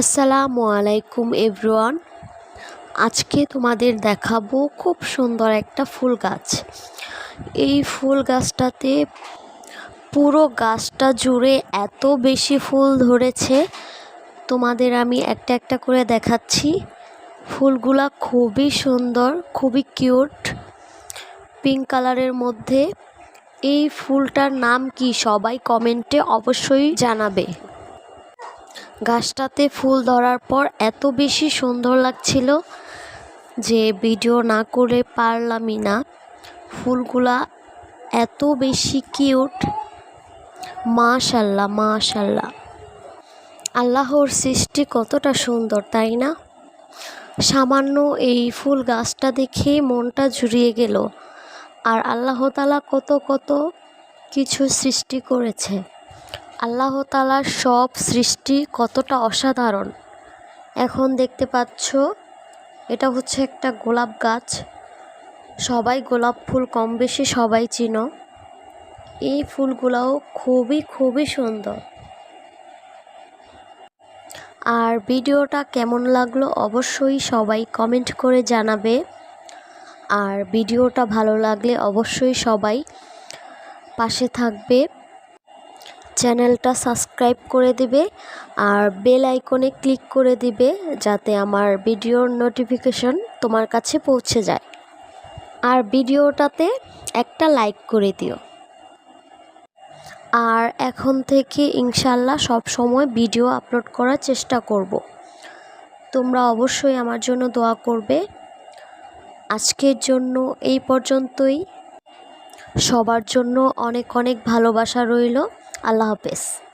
আসসালামু আলাইকুম এভরিওয়ান। আজকে তোমাদের দেখাবো খুব সুন্দর একটা ফুল গাছ। এই ফুল গাছটাতে পুরো গাছটা জুড়ে এত বেশি ফুল ধরেছে। তোমাদের আমি একটা একটা করে দেখাচ্ছি। ফুলগুলা খুবই সুন্দর, খুবই কিউট। পিঙ্ক কালারের মধ্যে। এই ফুলটার নাম কি সবাই কমেন্টে অবশ্যই জানাবে। গাছটাতে ফুল ধরার পর এত বেশি সুন্দর লাগছিল যে ভিডিও না করে পারলামই না। ফুলগুলা এত বেশি কিউট। মাশাল্লাহ মাশাল্লাহ। আল্লাহর সৃষ্টি কতটা সুন্দর, তাই না? সামান্য এই ফুল গাছটা দেখে মনটা জুড়িয়ে গেল। আর আল্লাহ তালা কত কত কিছু সৃষ্টি করেছে। আল্লাহ তালার সব সৃষ্টি কতটা অসাধারণ। এখন দেখতে পাচ্ছ, এটা হচ্ছে একটা গোলাপ গাছ। সবাই গোলাপ ফুল কম বেশি সবাই চিনো। এই ফুলগুলাও খুবই খুবই সুন্দর। আর ভিডিওটা কেমন লাগল অবশ্যই সবাই কমেন্ট করে জানাবে। আর ভিডিওটা ভালো লাগলে অবশ্যই সবাই পাশে থাকবে। চ্যানেলটা সাবস্ক্রাইব করে দিবে আর বেল আইকনে ক্লিক করে দিবে যাতে আমার ভিডিওর নোটিফিকেশন তোমার কাছে পৌঁছে যায়। আর ভিডিওটাতে একটা লাইক করে দিও। আর এখন থেকে ইনশাল্লাহ সব সময় ভিডিও আপলোড করার চেষ্টা করব। তোমরা অবশ্যই আমার জন্য দোয়া করবে। আজকের জন্য এই পর্যন্তই। সবার জন্য অনেক অনেক ভালোবাসা রইল। আল্লাহ হাফেজ।